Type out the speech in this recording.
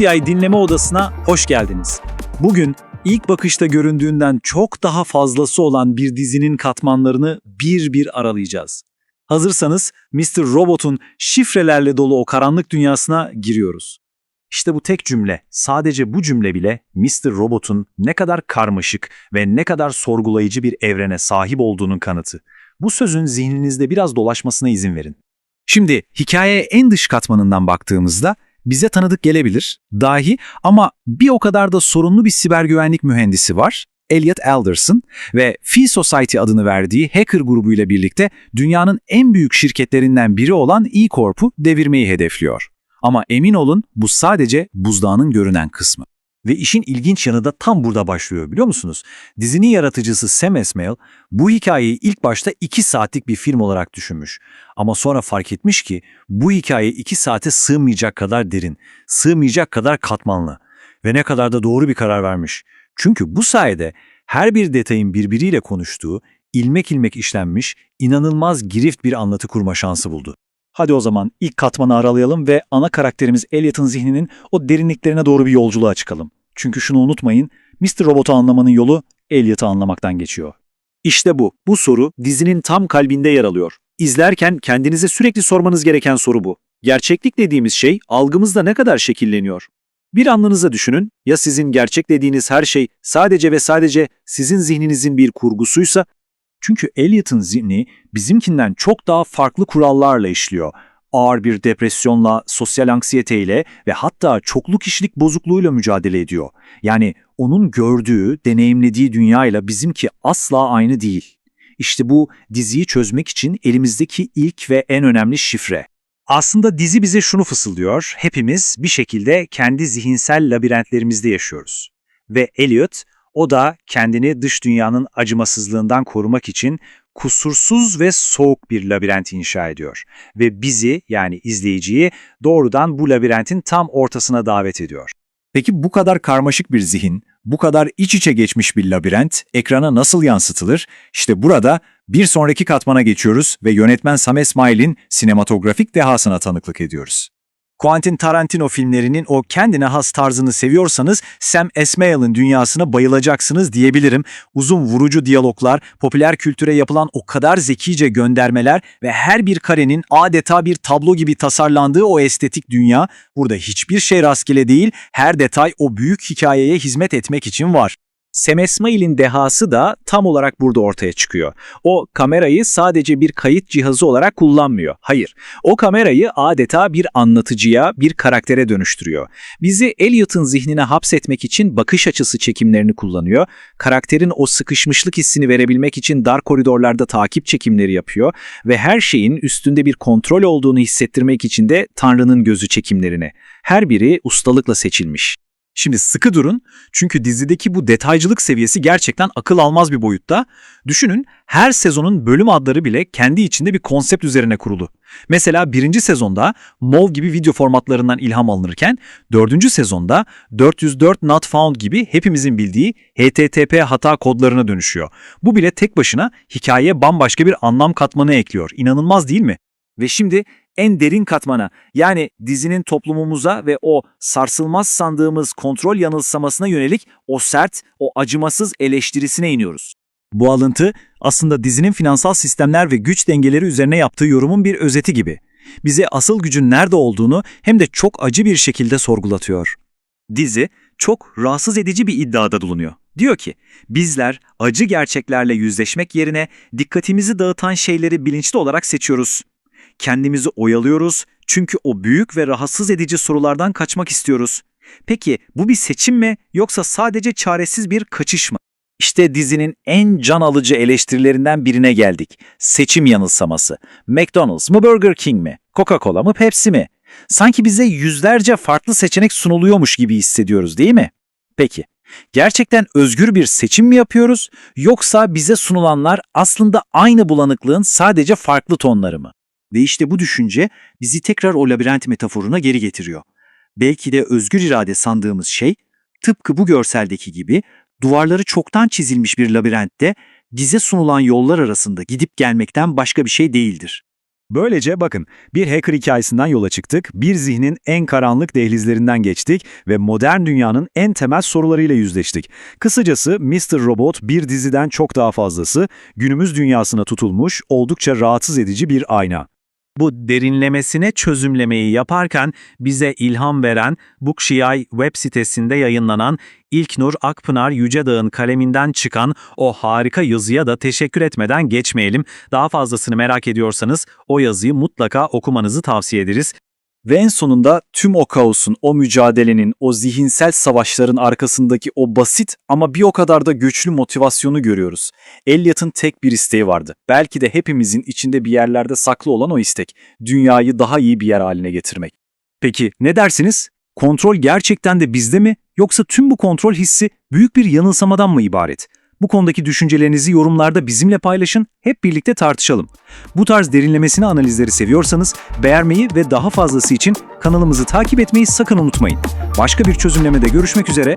MCI dinleme odasına hoş geldiniz. Bugün ilk bakışta göründüğünden çok daha fazlası olan bir dizinin katmanlarını bir bir aralayacağız. Hazırsanız Mr. Robot'un şifrelerle dolu o karanlık dünyasına giriyoruz. İşte bu tek cümle, sadece bu cümle bile Mr. Robot'un ne kadar karmaşık ve ne kadar sorgulayıcı bir evrene sahip olduğunun kanıtı. Bu sözün zihninizde biraz dolaşmasına izin verin. Şimdi hikayeye en dış katmanından baktığımızda bize tanıdık gelebilir, dahi ama bir o kadar da sorunlu bir siber güvenlik mühendisi var, Elliot Alderson ve Free Society adını verdiği hacker grubuyla birlikte dünyanın en büyük şirketlerinden biri olan E-Corp'u devirmeyi hedefliyor. Ama emin olun bu sadece buzdağının görünen kısmı. Ve işin ilginç yanı da tam burada başlıyor biliyor musunuz? Dizinin yaratıcısı Sam Esmail bu hikayeyi ilk başta 2 saatlik bir film olarak düşünmüş. Ama sonra fark etmiş ki bu hikaye 2 saate sığmayacak kadar derin, sığmayacak kadar katmanlı. Ve ne kadar da doğru bir karar vermiş. Çünkü bu sayede her bir detayın birbiriyle konuştuğu, ilmek ilmek işlenmiş, inanılmaz girift bir anlatı kurma şansı buldu. Hadi o zaman ilk katmanı aralayalım ve ana karakterimiz Elliot'ın zihninin o derinliklerine doğru bir yolculuğa çıkalım. Çünkü şunu unutmayın, Mr. Robot'u anlamanın yolu Elliot'ı anlamaktan geçiyor. İşte bu. Bu soru dizinin tam kalbinde yer alıyor. İzlerken kendinize sürekli sormanız gereken soru bu. Gerçeklik dediğimiz şey algımızda ne kadar şekilleniyor? Bir anlınıza düşünün, ya sizin gerçek dediğiniz her şey sadece ve sadece sizin zihninizin bir kurgusuysa çünkü Elliot'ın zihni bizimkinden çok daha farklı kurallarla işliyor. Ağır bir depresyonla, sosyal anksiyeteyle ve hatta çoklu kişilik bozukluğuyla mücadele ediyor. Yani onun gördüğü, deneyimlediği dünyayla bizimki asla aynı değil. İşte bu diziyi çözmek için elimizdeki ilk ve en önemli şifre. Aslında dizi bize şunu fısıldıyor, hepimiz bir şekilde kendi zihinsel labirentlerimizde yaşıyoruz. Ve Elliot, o da kendini dış dünyanın acımasızlığından korumak için kusursuz ve soğuk bir labirent inşa ediyor. Ve bizi yani izleyiciyi doğrudan bu labirentin tam ortasına davet ediyor. Peki bu kadar karmaşık bir zihin, bu kadar iç içe geçmiş bir labirent ekrana nasıl yansıtılır? İşte burada bir sonraki katmana geçiyoruz ve yönetmen Sam Esmail'in sinematografik dehasına tanıklık ediyoruz. Quentin Tarantino filmlerinin o kendine has tarzını seviyorsanız Sam Esmail'in dünyasına bayılacaksınız diyebilirim. Uzun vurucu diyaloglar, popüler kültüre yapılan o kadar zekice göndermeler ve her bir karenin adeta bir tablo gibi tasarlandığı o estetik dünya, burada hiçbir şey rastgele değil, her detay o büyük hikayeye hizmet etmek için var. Sam Esmail'in dehası da tam olarak burada ortaya çıkıyor. O kamerayı sadece bir kayıt cihazı olarak kullanmıyor. Hayır, o kamerayı adeta bir anlatıcıya, bir karaktere dönüştürüyor. Bizi Elliot'ın zihnine hapsetmek için bakış açısı çekimlerini kullanıyor. Karakterin o sıkışmışlık hissini verebilmek için dar koridorlarda takip çekimleri yapıyor ve her şeyin üstünde bir kontrol olduğunu hissettirmek için de Tanrı'nın gözü çekimlerini. Her biri ustalıkla seçilmiş. Şimdi sıkı durun çünkü dizideki bu detaycılık seviyesi gerçekten akıl almaz bir boyutta. Düşünün her sezonun bölüm adları bile kendi içinde bir konsept üzerine kurulu. Mesela birinci sezonda MOV gibi video formatlarından ilham alınırken dördüncü sezonda 404 not found gibi hepimizin bildiği HTTP hata kodlarına dönüşüyor. Bu bile tek başına hikayeye bambaşka bir anlam katmanı ekliyor. İnanılmaz değil mi? Ve şimdi en derin katmana yani dizinin toplumumuza ve o sarsılmaz sandığımız kontrol yanılsamasına yönelik o sert, o acımasız eleştirisine iniyoruz. Bu alıntı aslında dizinin finansal sistemler ve güç dengeleri üzerine yaptığı yorumun bir özeti gibi. Bize asıl gücün nerede olduğunu hem de çok acı bir şekilde sorgulatıyor. Dizi çok rahatsız edici bir iddiada bulunuyor. Diyor ki, bizler acı gerçeklerle yüzleşmek yerine dikkatimizi dağıtan şeyleri bilinçli olarak seçiyoruz kendimizi oyalıyoruz çünkü o büyük ve rahatsız edici sorulardan kaçmak istiyoruz. Peki bu bir seçim mi yoksa sadece çaresiz bir kaçış mı? İşte dizinin en can alıcı eleştirilerinden birine geldik. Seçim yanılsaması. McDonald's mı Burger King mi? Coca-Cola mı Pepsi mi? Sanki bize yüzlerce farklı seçenek sunuluyormuş gibi hissediyoruz değil mi? Peki, gerçekten özgür bir seçim mi yapıyoruz yoksa bize sunulanlar aslında aynı bulanıklığın sadece farklı tonları mı? Ve işte bu düşünce bizi tekrar o labirent metaforuna geri getiriyor. Belki de özgür irade sandığımız şey, tıpkı bu görseldeki gibi duvarları çoktan çizilmiş bir labirentte bize sunulan yollar arasında gidip gelmekten başka bir şey değildir. Böylece bakın, bir hacker hikayesinden yola çıktık, bir zihnin en karanlık dehlizlerinden geçtik ve modern dünyanın en temel sorularıyla yüzleştik. Kısacası Mr. Robot bir diziden çok daha fazlası, günümüz dünyasına tutulmuş, oldukça rahatsız edici bir ayna. Bu derinlemesine çözümlemeyi yaparken bize ilham veren Bookshai web sitesinde yayınlanan İlknur Akpınar Yücedağ'ın kaleminden çıkan o harika yazıya da teşekkür etmeden geçmeyelim. Daha fazlasını merak ediyorsanız o yazıyı mutlaka okumanızı tavsiye ederiz. Ve en sonunda tüm o kaosun, o mücadelenin, o zihinsel savaşların arkasındaki o basit ama bir o kadar da güçlü motivasyonu görüyoruz. Elliot'ın tek bir isteği vardı. Belki de hepimizin içinde bir yerlerde saklı olan o istek. Dünyayı daha iyi bir yer haline getirmek. Peki ne dersiniz? Kontrol gerçekten de bizde mi? Yoksa tüm bu kontrol hissi büyük bir yanılsamadan mı ibaret? Bu konudaki düşüncelerinizi yorumlarda bizimle paylaşın, hep birlikte tartışalım. Bu tarz derinlemesine analizleri seviyorsanız beğenmeyi ve daha fazlası için kanalımızı takip etmeyi sakın unutmayın. Başka bir çözümlemede görüşmek üzere,